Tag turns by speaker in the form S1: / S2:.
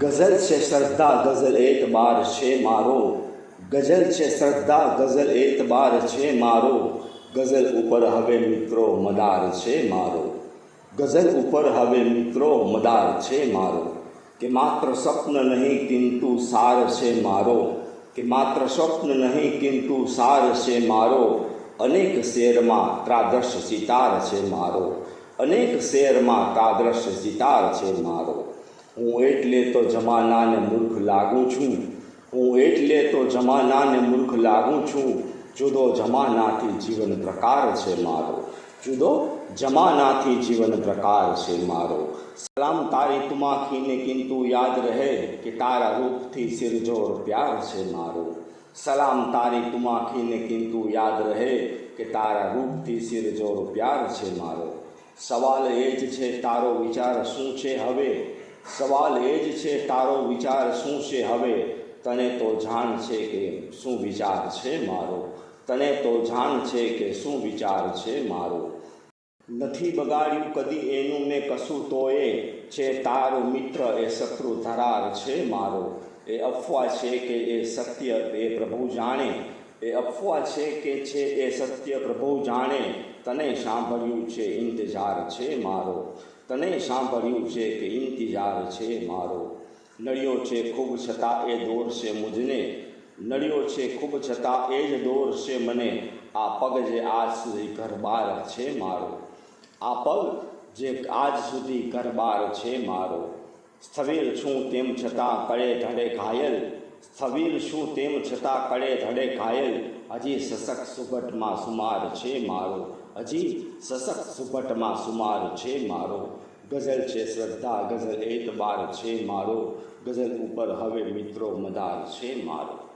S1: ગઝલ છે શ્રદ્ધા ગઝલ એતબાર છે મારો. ગઝલ છે શ્રદ્ધા ગઝલ એતબાર છે મારો. ગઝલ ઉપર હવે મિત્રો મદાર છે મારો. ગઝલ ઉપર હવે મિત્રો મદાર છે મારો. કે માત્ર સ્વપ્ન નહીં, કિંતુ સાર છે મારો. કે માત્ર સ્વપ્ન નહીં, કિંતુ સાર છે મારો. અનેક શેરમાં ત્રાદર્શ સિતાર છે મારો. અનેક શેરમાં ત્રાદર્શ સિતાર છે મારો. હું એટલે તો જમાનાને મૂર્ખ લાગું છું. હું એટલે તો જમાનાને મૂર્ખ લાગું છું. જુદો જમાનાથી જીવન પ્રકાર છે મારો. જુદો જમાનાથી જીવન પ્રકાર છે મારો. સલામ તારી તુમાખીને કિંતુ યાદ રહે કે તારા રૂપથી સિરજોર પ્યાર છે મારો. સલામ તારી તુમાખીને કિંતુ યાદ રહે કે તારા રૂપથી સિરજોર પ્યાર છે મારો. સવાલ એ જ છે, તારો વિચાર શું છે હવે? સવાલ એ જ છે, તારો વિચાર શું છે હવે? તને તો જાણ છે કે શું વિચાર છે મારો? તને તો જાણ છે કે શું વિચાર છે મારો? નથી બગાડ્યું કદી એનું મેં કશું તો એ છે, તારો મિત્ર એ શત્રુ ધરાર છે મારો. એ અફવા છે કે એ સત્ય એ પ્રભુ જાણે. એ અફવા છે કે છે એ સત્ય પ્રભુ જાણે. તને સાંભળ્યું છે, ઇંતજાર છે મારો. તને સાંભળ્યું છે કે ઇંતજાર છે મારો. નળ્યો છે ખૂબ છતાં એ દોરશે મુજને. નળ્યો છે ખૂબ છતાં એ જ દોરશે મને. આ પગ જે આજ સુધી ઘરબાર છે મારો. આ પગ જે આજ સુધી ઘરબાર છે મારો. સ્થવિર છું તેમ છતાં કળે ધડે ઘાયલ. સ્થવિર છું તેમ છતાં કળે ધડે ઘાયલ. હજી સશક સુગટમાં સુમાર છે મારો. હજી સશક્ત સુપટમાં સુમાર છે મારો. ગઝલ છે શ્રદ્ધા, ગઝલ એતબાર છે મારો. ગઝલ ઉપર હવે મિત્રો મદાર છે મારો.